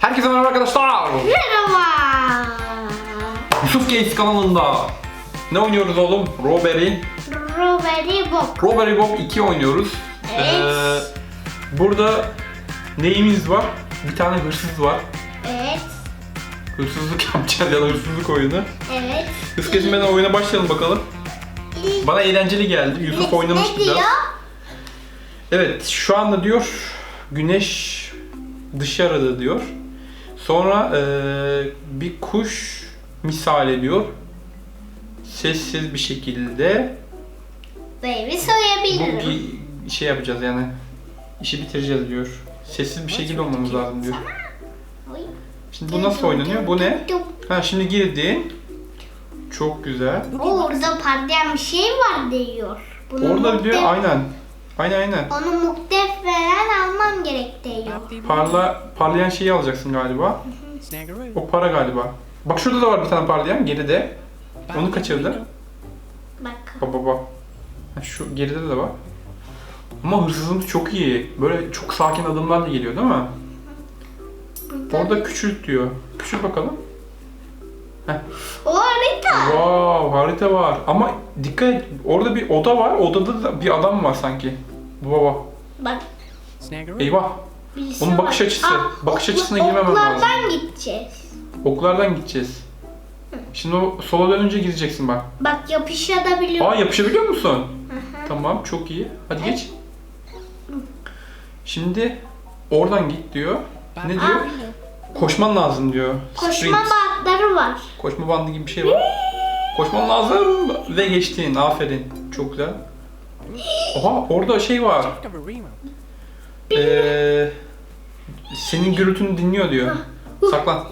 Herkese merhaba arkadaşlar. Merhaba. Yusuf Games kanalında. Ne oynuyoruz oğlum? Robbery. Robert Bob. Robbery Bob 2 oynuyoruz. Evet. Ee, burada neyimiz var? Bir tane hırsız var. Evet. Hırsızlık yapacağız ya da hırsızlık oyunu. Evet. Hız kesmeden oyuna başlayalım bakalım. Bana eğlenceli geldi. Yusuf oynamış ne biraz. diyor? Evet şu anda diyor güneş dışarıda diyor. Sonra eee, bir kuş misal ediyor. Sessiz bir şekilde Baby bu soyabilirim. gi- şey yapacağız yani. İşi bitireceğiz diyor. Sessiz bir şekilde olmamız lazım diyor. Şimdi bu nasıl oynanıyor? Bu ne? Ha şimdi girdin. Çok güzel. O orada parlayan bir şey var diyor. Bunu Orada diyor aynen. Aynen aynen. Onu muhtemelen almam gerek diyor. Parla parlayan şeyi alacaksın galiba. O para galiba. Bak şurada da var bir tane parlayan geride. Onu kaçırdı. Bak. Baba baba. Ha, Şu geride de var. Ama hırsızımız çok iyi. Böyle çok sakin adımlarla geliyor değil mi? Burada Orada küçült diyor. Küçült bakalım. O harita. Wow harita var. Ama dikkat et. Orada bir oda var. Odada da bir adam var sanki. Bu baba. Bak. Eyvah. birisi Onun bakış var. açısı. Bakış okla- açısına girmemem oklardan lazım. gideceğiz. Oklardan gideceğiz. Şimdi o sola dönünce gideceksin bak. Bak yapışabiliyor. Aa yapışabiliyor musun? Tamam çok iyi. Hadi geç. Şimdi oradan git diyor. Ne diyor? Koşman lazım diyor. Koşma Sprint. bantları var. Koşma bandı gibi bir şey var. Koşman lazım ve geçtin. Aferin. Çok güzel. Oha orada şey var. Ee, senin gürültünü dinliyor diyor. Saklan.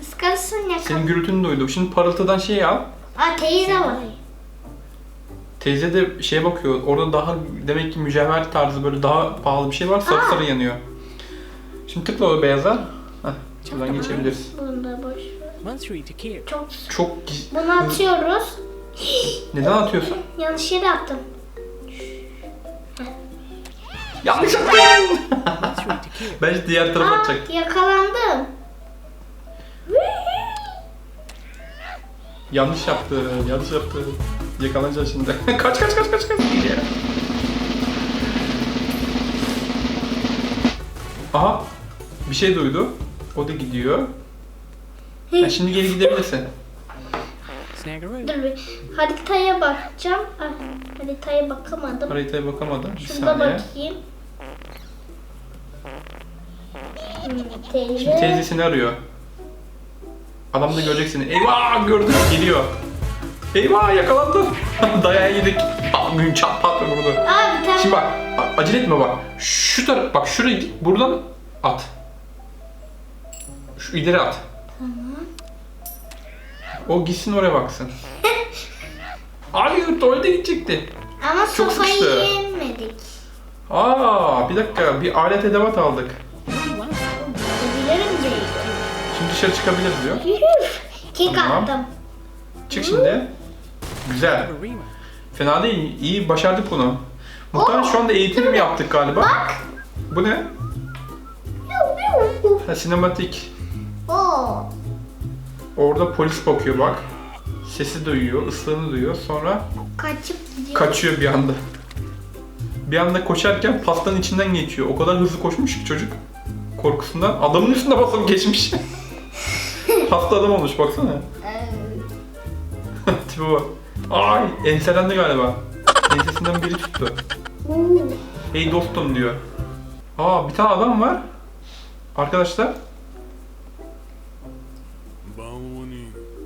Iskalsın ya. Senin gürültünü duydu. Şimdi parıltıdan şey al. Aa teyze var. Teyze de şeye bakıyor. Orada daha demek ki mücevher tarzı böyle daha pahalı bir şey var. Sarı sarı yanıyor. Şimdi tıkla o beyaza. Heh, buradan geçebiliriz. Bunu da boş ver. Çok. Çok Bunu atıyoruz. Neden atıyorsun? Yanlış yere attım. Yanlış kill. Bence diğer tarafa Aa atacak. yakalandım. Yanlış yaptı. Yanlış yaptı. Yakalanacağız şimdi. kaç kaç kaç kaç kaç. Aha. Bir şey duydu. O da gidiyor. Ha, şimdi geri gidebilirsin. Dur bir haritaya bakacağım. Ah, haritaya bakamadım. Haritaya bakamadım. Bir Şurada saniye. bakayım. Hmm, teyze. Şimdi teyzesini arıyor. Adam da görecek seni. Eyvah gördüm geliyor. Eyvah yakalandım. Dayağı yedik. Gün çat pat vurdu. Aa bir tane. Şimdi bak acele etme bak. Şu taraf bak şuraya git buradan at. Şu ileri at. O gitsin oraya baksın. Abi tuvalete gidecekti. Ama çok sopayı sıkıştı. yemedik. Aa bir dakika bir alet edevat aldık. Dışarı çıkabiliriz diyor. Kek Tamam. attım. Çık şimdi. Güzel. Fena değil. İyi başardık bunu. Muhtemelen şu anda eğitim mi yaptık galiba? Bak. Bu ne? Ha, sinematik. Oo. Orada polis bakıyor bak. Sesi duyuyor, ıslığını duyuyor. Sonra Kaçıp gidiyor. kaçıyor bir anda. Bir anda koşarken pastanın içinden geçiyor. O kadar hızlı koşmuş ki çocuk. Korkusundan. Adamın üstünde basıp geçmiş. Hasta adam olmuş baksana. Tipe bak. Ay enselendi galiba. Ensesinden biri tuttu. Hey dostum diyor. Aa bir tane adam var. Arkadaşlar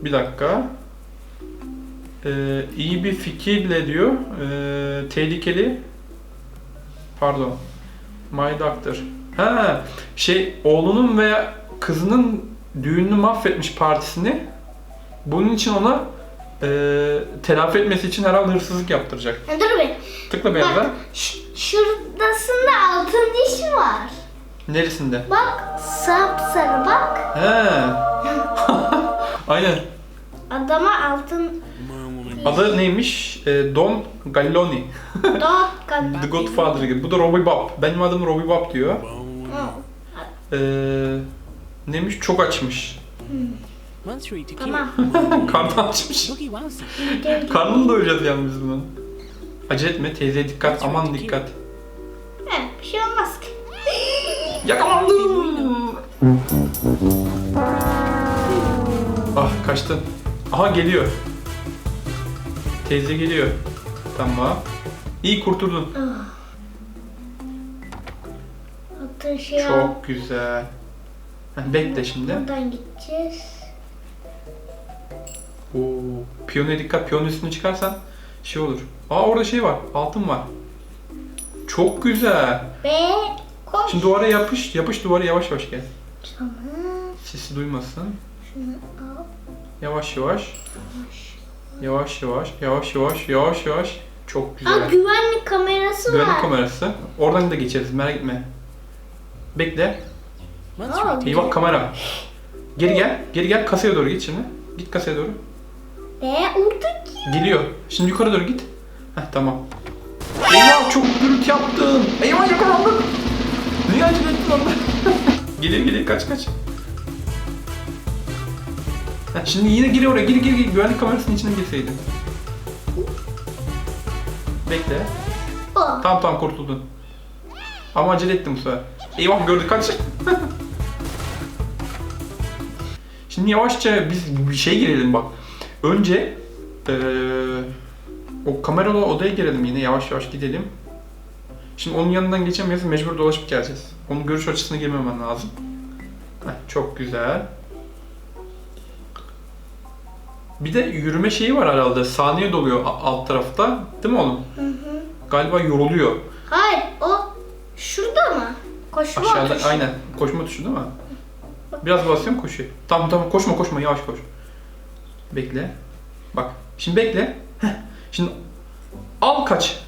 bir dakika. Ee, iyi bir fikirle diyor. Ee, tehlikeli. Pardon. My doctor. Ha şey oğlunun veya kızının düğününü mahvetmiş partisini. Bunun için ona ee, telafi etmesi için herhalde hırsızlık yaptıracak. Dur bir. Tıkla beyaza. Bak. şuradasında altın diş var. Neresinde? Bak. Sapsarı bak. He. Aynen. Adama altın Adı neymiş? Ee, Don Galloni. dot kadar. The Godfather gibi. Bu da Robbie Bob. Benim adım Robbie Bob diyor. Ee, neymiş? Çok açmış. Tamam. Karnı açmış. Karnını doyuracağız yani biz bunu. Acele etme teyzeye dikkat. Aman dikkat. He, bir şey olmaz ki. Yakalandım. Ah kaçtın. Aha geliyor. Teyze geliyor. Tamam. İyi kurtuldun. Şey al. Çok güzel. Heh, Bekle şimdi. Buradan gideceğiz. Oo, piyanoya dikkat. Piyanonun üstüne çıkarsan şey olur. Aa orada şey var. Altın var. Çok güzel. Ve koş. Şimdi duvara yapış. Yapış duvara yavaş yavaş gel. Tamam. Sesi duymasın. Şunu al. Yavaş yavaş. Yavaş yavaş. Yavaş yavaş. Yavaş yavaş. Çok Aa güzel. güvenlik kamerası Güvenlik var. kamerası. Oradan da geçeriz merak etme. Bekle. Aa, bak kamera. Geri gel. Geri gel. Kasaya doğru git şimdi. Git kasaya doğru. Ve oradaki. Geliyor. Şimdi yukarı doğru git. Heh tamam. Eyvah çok gürültü yaptın. Eyvah yakalandım. Niye acele ettin orada? geliyor geliyor kaç kaç. Heh, şimdi yine gir oraya gir gir gir. Güvenlik kamerasının içine girseydin. Bekle. Tamam tamam kurtuldun. Ama acele ettim bu sefer. Eyvah gördük kaç. Şimdi yavaşça biz bir şey girelim bak. Önce eee, o kameralı odaya girelim yine yavaş yavaş gidelim. Şimdi onun yanından geçemeyiz mecbur dolaşıp geleceğiz. Onun görüş açısına girmemen lazım. Heh, çok güzel. Bir de yürüme şeyi var herhalde. Saniye doluyor alt tarafta. Değil mi oğlum? Galiba yoruluyor. Hayır o şurada mı? Koşma Aşağıda tuşu. aynen. Koşma tuşu değil mi? Biraz basıyorum koşuyor. Tamam tamam koşma koşma yavaş koş. Bekle. Bak. Şimdi bekle. Heh. Şimdi al kaç.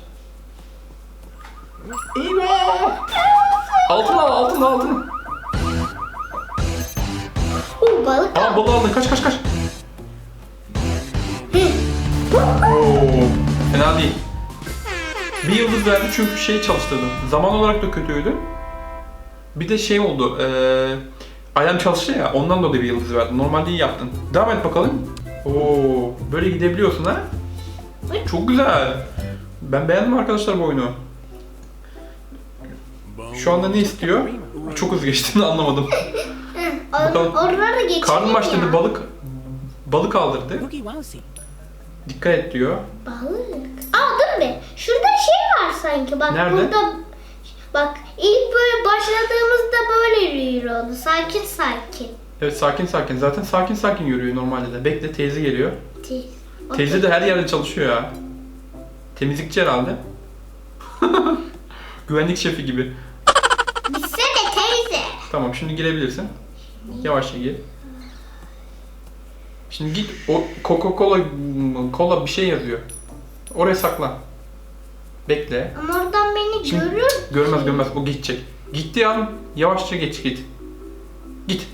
Eyvah! Altın al altın al altın. Oo balık Aa al. balığı aldın kaç kaç kaç. Oo, fena değil. Bir yıldız verdi çünkü şey çalıştırdım. Zaman olarak da kötüydü. Bir de şey oldu. Eee alarm çalıştı ya ondan dolayı bir yıldız verdi. Normalde iyi yaptın. Devam et bakalım. Oo, böyle gidebiliyorsun ha. Çok güzel. Ben beğendim arkadaşlar bu oyunu. Şu anda ne istiyor? Çok hızlı geçtiğini anlamadım. Bakalım. Oraları geçelim Karnım aç dedi balık balık aldırdı. Dikkat et diyor. Balık. Aa dur be. Şurada şey var sanki. Bak Nerede? burada. Bak ilk böyle başladığımızda böyle yürüyordu. Sakin sakin. Evet sakin sakin. Zaten sakin sakin yürüyor normalde de. Bekle teyze geliyor. Te- o Teyze de her yerde çalışıyor ya. Temizlikçi herhalde. Güvenlik şefi gibi. Gitsene teyze. Tamam şimdi girebilirsin. Yavaşça gir. Şimdi git o Coca-Cola kola bir şey yazıyor. Oraya saklan. Bekle. Ama oradan beni Şimdi- görür. Görmez görmez o geçecek. Gitti an yavaşça geç git. Git.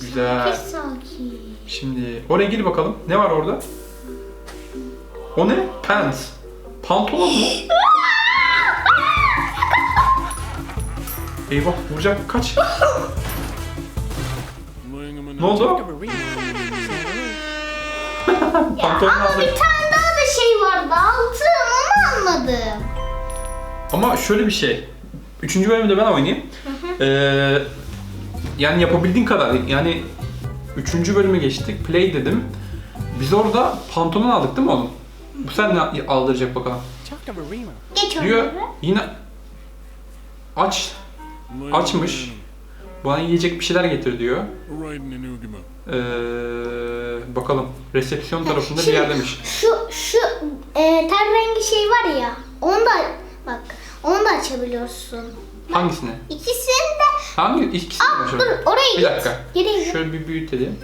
Güzel. Sakin sakin. Şimdi oraya gir bakalım. Ne var orada? O ne? Pants. Pantolon mu? Eyvah vuracak kaç. Ne oldu? Ya Pantolon ama bir tane daha da şey vardı. Altın onu anladım. Ama şöyle bir şey. Üçüncü bölümde ben oynayayım. Ee, yani yapabildiğin kadar. Yani üçüncü bölüme geçtik. Play dedim. Biz orada pantolon aldık değil mi oğlum? Bu sen ne aldıracak bakalım. Geç Diyor onları. yine aç açmış. Bana yiyecek bir şeyler getir diyor. Ee, bakalım resepsiyon tarafında bir Şimdi yerdemiş. Şu şu e, ter rengi şey var ya. Onu da bak. Onu da açabiliyorsun. Hangisini? İkisini de Hangi ikisini Aa, açalım? dur oraya Bir git. dakika. Geri. Şöyle bir büyütelim.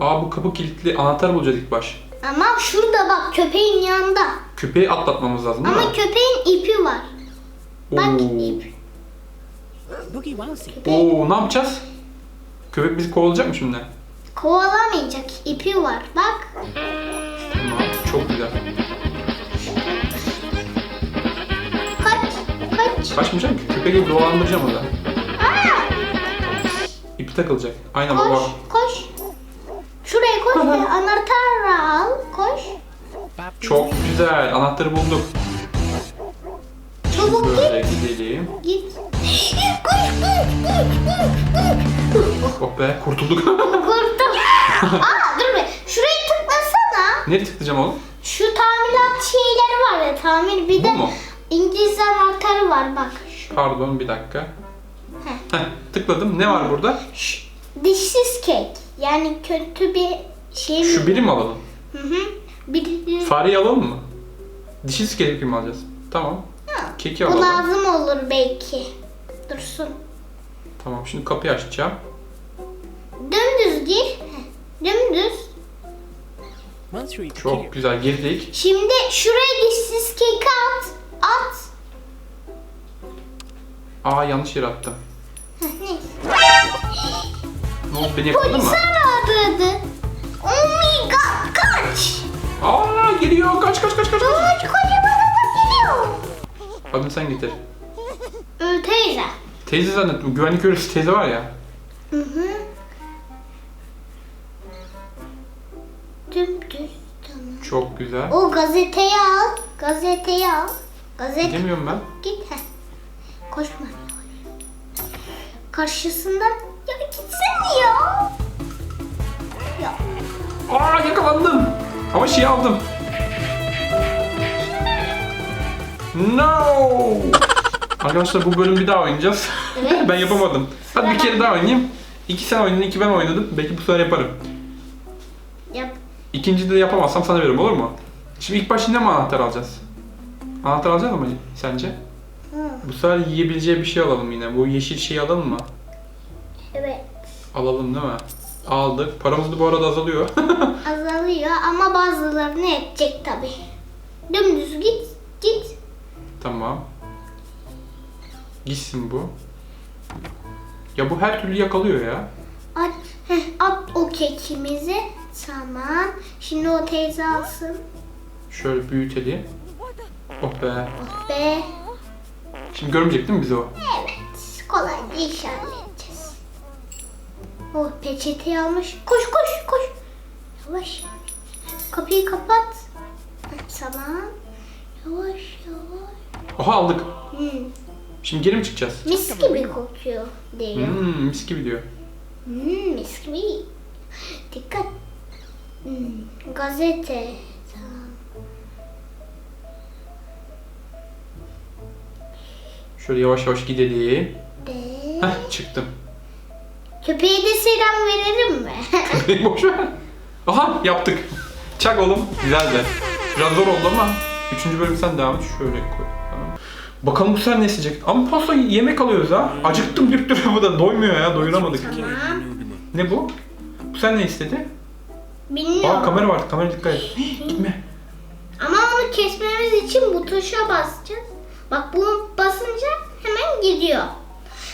Aa bu kapı kilitli. Anahtar bulacağız ilk baş. Ama şurada bak köpeğin yanında. Köpeği atlatmamız lazım Ama mi? köpeğin ipi var. Bak ip. Oo ne yapacağız? Köpek bizi kovalayacak mı şimdi? Kovalamayacak ipi var. Bak. Kaç. Kaç. kaç. Kaçmayacağım ki. Köpek gibi dolandıracağım orada. İpi takılacak. Aynen Koş, baba. koş. Şuraya koş ve anahtarı al. Koş. Çok güzel. Anahtarı bulduk. Çabuk. Böyle gidelim. Git. Koş, koş, koş, koş, koş. Oh be kurtulduk. Kurtum. Aa dur be. Şurayı tıklasana. Nereye tıklayacağım oğlum? Şu tamirat şeyleri var ya tamir bir Bu de mu? İngiliz anahtarı var bak. Şu. Pardon bir dakika. Heh. Heh, tıkladım. Ne var burada? Dişsiz kek. Yani kötü bir şey mi? Şu biri mi alalım? Hı hı. Bir, Fareyi alalım mı? Dişi keki mi alacağız? Tamam. Ha, Keki Bu alalım. lazım olur belki. Dursun. Tamam şimdi kapıyı açacağım. Dümdüz gir. Dümdüz. Çok güzel girdik. Şimdi şuraya dişsiz keki at. At. Aa yanlış yere attım. Ne oldu beni yakaladın Polis mı? aradı. Oh my god kaç. Aa geliyor kaç kaç kaç kaç. kaç. Kocaman adam geliyor. Adını sen getir. Ee, teyze. Teyze zannettim. Güvenlik görevlisi teyze var ya. Hı hı. Dümdüz. Tamam. Çok güzel. O gazeteyi al. Gazeteyi al. Gazete. Gidemiyorum ben. Git. Heh. Koşma. Karşısından. Ya gitsene ya. Ya. Aa yakalandım. Ama şey aldım. No. Arkadaşlar bu bölüm bir daha oynayacağız. Evet. ben yapamadım. Hadi bir kere daha oynayayım. İki sen oynadın, iki ben oynadım. Belki bu sefer yaparım. Yap. İkincide de yapamazsam sana veririm olur mu? Şimdi ilk başta ne mi anahtar alacağız? Anahtar alacağız mı sence? Hı. Bu sefer yiyebileceği bir şey alalım yine. Bu yeşil şeyi alalım mı? Evet. Alalım değil mi? Aldık. Paramız da bu arada azalıyor. Azalıyor ama bazılarını edecek tabi. Dümdüz git. Git. tamam. Gitsin bu. Ya bu her türlü yakalıyor ya. At, heh, at o kekimizi. Tamam. Şimdi o teyze alsın. Şöyle büyütelim. Oh be. Oh be. Şimdi görmeyecek değil mi bizi o? Evet. Kolayca iş halledeceğiz. Oh peçeteyi almış. Koş koş koş. Yavaş. Kapıyı kapat. Tamam. Yavaş yavaş. Oha aldık. Hmm. Şimdi geri mi çıkacağız? Mis gibi kokuyor diyor. Hmm, mis gibi diyor. Hmm, mis gibi. Dikkat. Hmm, gazete. Şöyle yavaş yavaş gidelim. De. Heh çıktım. Köpeğe de selam verelim mi? Boş ver. Aha yaptık. Çak oğlum. Güzeldi. Biraz zor oldu ama. Üçüncü bölüm sen devam et. Şöyle koy. Tamam. Bakalım bu sefer ne isteyecek? Ama pasta yemek alıyoruz ha. Acıktım deyip duruyor bu da. Doymuyor ya. Doyuramadık. Tamam. Ne bu? Bu sen ne istedi? Bilmiyorum. Aa kamera var. Kamera dikkat et. Gitme. Ama onu kesmemiz için bu tuşa basacağız. Bak bunu basınca hemen gidiyor.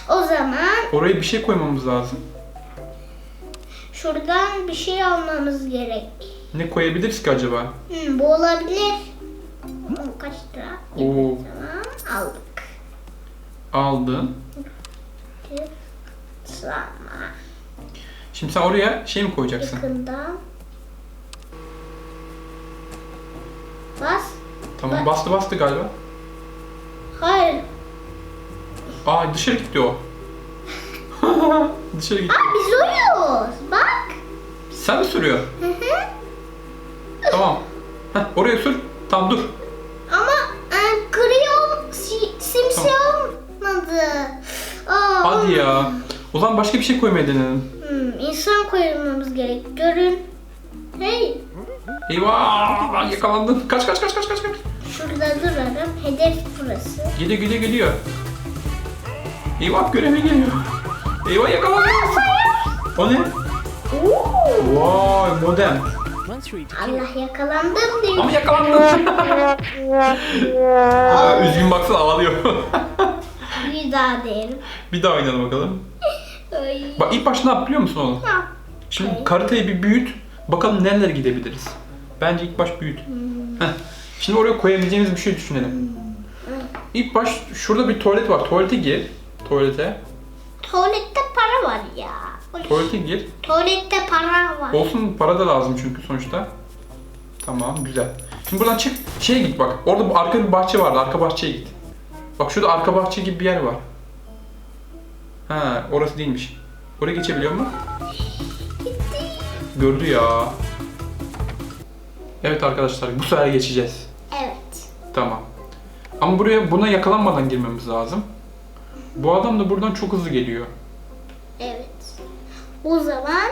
O zaman Oraya bir şey koymamız lazım. şuradan bir şey almamız gerek. Ne koyabiliriz ki acaba? Hmm, bu olabilir. Bu kaç lira? Oo, Tamam aldık. aldın. Şimdi sen oraya şey mi koyacaksın? Yakından. Bas. Tamam bastı bastı galiba. Hayır. Aa dışarı gitti o. dışarı gitti. Aa biz uyuyoruz. Bak. Sen mi sürüyor? Hı hı. Tamam. Heh, oraya sür. Tamam dur. Ama e, kırıyor, si- simsiyah olmadı. Aa, Hadi ya. O zaman başka bir şey koymaya denelim. Hmm, insan koymamız gerek. Görün. Hey, Eyvah! Yakalandın. Kaç kaç kaç kaç kaç kaç. Şurada durarım. Hedef burası. Geliyor geliyor geliyor. Eyvah göreve geliyor. Eyvah yakalandın. O ne? Oo. Vay modem. Allah yakalandım diyor. Ama yakalandın. Aa, Üzgün baksana ağlıyor. Bir daha derim. bir daha oynayalım bakalım. Ay. Bak ilk başta ne yap biliyor musun oğlum? Ha. Şimdi karitayı bir büyüt. Bakalım nerelere gidebiliriz. Bence ilk baş büyüt. Heh. Şimdi oraya koyabileceğimiz bir şey düşünelim. ilk baş şurada bir tuvalet var. Tuvalete gir. Tuvalete. Tuvalette para var ya. Tuvalete gir. Tuvalette para var. Olsun para da lazım çünkü sonuçta. Tamam güzel. Şimdi buradan çık. Şeye git bak. Orada arka bir bahçe vardı. Arka bahçeye git. Bak şurada arka bahçe gibi bir yer var. Ha orası değilmiş. Oraya geçebiliyor mu? Gördü ya. Evet arkadaşlar bu sefer geçeceğiz. Tamam. Ama buraya buna yakalanmadan girmemiz lazım. Bu adam da buradan çok hızlı geliyor. Evet. O zaman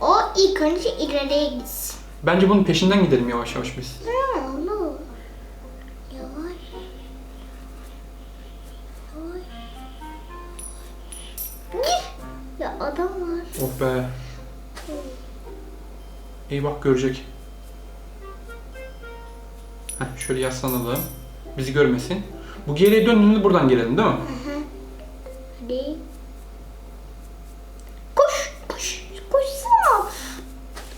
o ilk önce ileriye gitsin. Bence bunun peşinden gidelim yavaş yavaş biz. Ha, olur. Yavaş. Yavaş. Gir. Ya adam var. Oh be. İyi bak görecek. Heh, şöyle yaslanalım. Bizi görmesin. Bu geriye döndüğünde buradan gelelim değil mi? Hadi. Koş, koş, koşsana.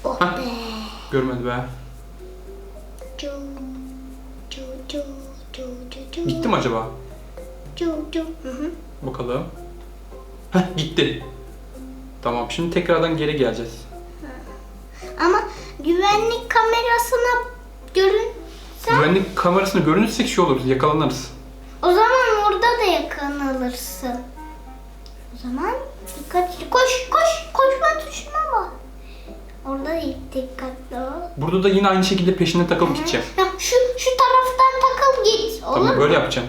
Oh Hah. be. Görmedi be. Cu, cu, cu, cu, cu, cu. Gitti mi acaba? Cu, cu. Hı hı. Bakalım. Heh gitti. Tamam şimdi tekrardan geri geleceğiz. Ama güvenlik kamerasına görünsen Güvenlik kamerasını görünürsek şey oluruz yakalanırız. o zaman orada da yakalanırsın. O zaman dikkatli koş koş koşma tuşuna bak. Orada dikkatli ol. Burada da yine aynı şekilde peşine takılıp gideceğim. Ya şu şu taraftan takıl git. Olur Tamam mu? böyle yapacağım.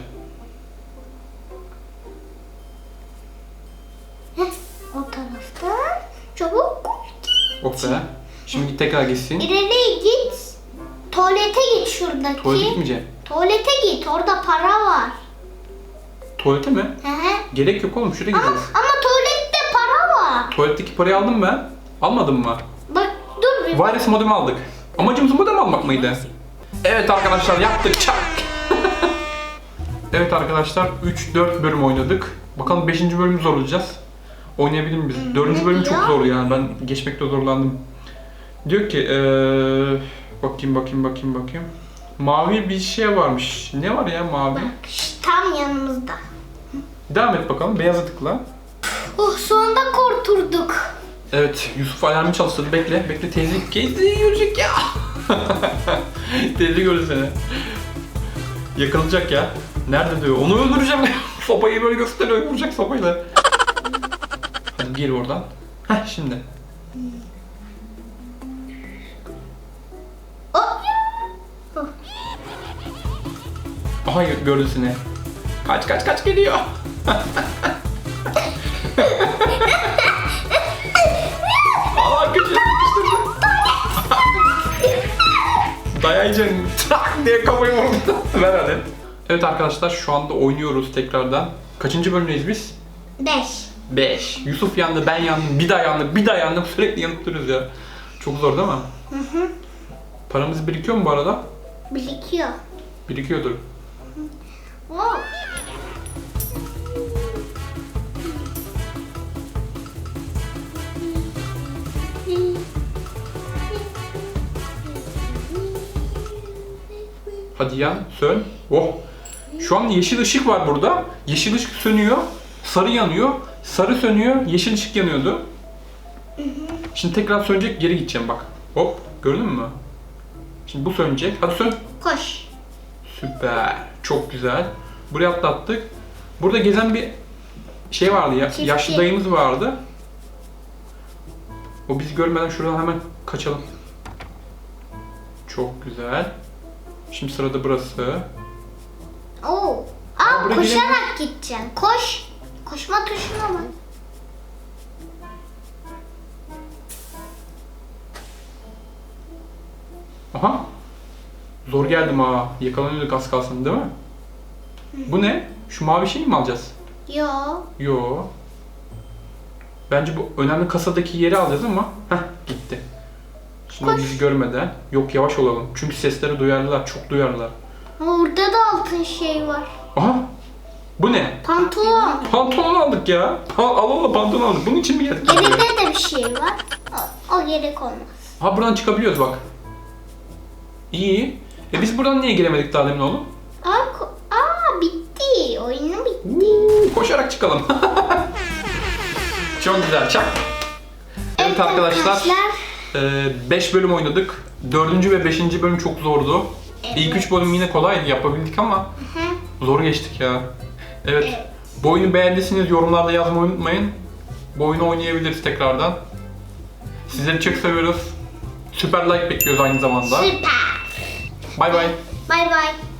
Heh, o taraftan çabuk koş git. Oh be. Şimdi tekrar gitsin. İleriye git. Tuvalete git şuradaki. Tuvalete gitmeyeceğim. Tuvalete git. Orada para var. Tuvalete mi? Hı hı. Gerek yok oğlum şuraya Ama, gideceğiz. ama tuvalette para var. Tuvaletteki parayı aldım ben. Almadım mı? Bak dur bir. Wireless modemi aldık. Amacımız modem almak mıydı? Evet arkadaşlar yaptık çak. evet arkadaşlar 3-4 bölüm oynadık. Bakalım 5. bölümü zorlayacağız. Oynayabilir miyiz? 4. bölüm çok zor yani ben geçmekte zorlandım. Diyor ki eee bakayım bakayım bakayım bakayım. Mavi bir şey varmış. Ne var ya mavi? Bak şu tam yanımızda. Devam et bakalım. Beyaza tıkla. Oh sonunda kurtulduk. Evet, Yusuf alarmı çalıştırdı. Bekle, bekle teyze. Teyze görecek ya. teyze gördü seni. Yakalayacak ya. Nerede diyor. Onu öldüreceğim. Sopayı böyle gösteriyor. Vuracak sopayla. Hadi gir oradan. Heh şimdi. Aha gördü seni. Kaç kaç kaç geliyor. Allah köşeye sıkıştırdı. Dayayacaksın. Tak diye kafayı vurdu. Ver hadi. Evet arkadaşlar şu anda oynuyoruz tekrardan. Kaçıncı bölümdeyiz biz? Beş. 5. Yusuf yandı, ben yandım, bir daha yandım, bir daha yandım. Sürekli yanıp duruyoruz ya. Çok zor değil mi? Paramız birikiyor mu bu arada? Birikiyor. Birikiyordur. Hadi yan, sön. Oh. Şu an yeşil ışık var burada. Yeşil ışık sönüyor. Sarı yanıyor. Sarı sönüyor. Yeşil ışık yanıyordu. Şimdi tekrar sönecek. Geri gideceğim bak. Hop. Gördün mü? Şimdi bu sönecek. Hadi sön. Koş. Süper. Çok güzel. Buraya atlattık. Burada gezen bir şey vardı ya. Yaşlı dayımız vardı. O bizi görmeden şuradan hemen kaçalım. Çok güzel. Şimdi sırada burası. Oo. Aa, buraya koşarak gideceksin. Koş. Koşma tuşuna bak. Aha. Zor geldim ha. Yakalanıyorduk az kalsın değil mi? Bu ne? Şu mavi şeyi mi alacağız? Yo. Yo. Bence bu önemli kasadaki yeri alacağız ama heh gitti. Şimdi Koş. bizi görmeden. Yok yavaş olalım. Çünkü sesleri duyarlılar. Çok duyarlılar. Ama Orada da altın şey var. Aha. Bu ne? Pantolon. Pantolon aldık ya. Pa al al pantolon aldık. Bunun için mi geldik? Geride de bir şey var. O, o gerek olmaz. Ha buradan çıkabiliyoruz bak. İyi. E biz buradan niye giremedik daha demin oğlum? Aa, aa bitti çıkalım. Çok güzel çak. Evet arkadaşlar 5 bölüm oynadık. 4. ve 5. bölüm çok zordu. İlk 3 bölüm yine kolaydı yapabildik ama zor geçtik ya. Evet. Bu oyunu beğendiyseniz yorumlarda yazmayı unutmayın. Bu oyunu oynayabiliriz tekrardan. Sizleri çok seviyoruz. Süper like bekliyoruz aynı zamanda. Süper. Bay bay. Bay bay.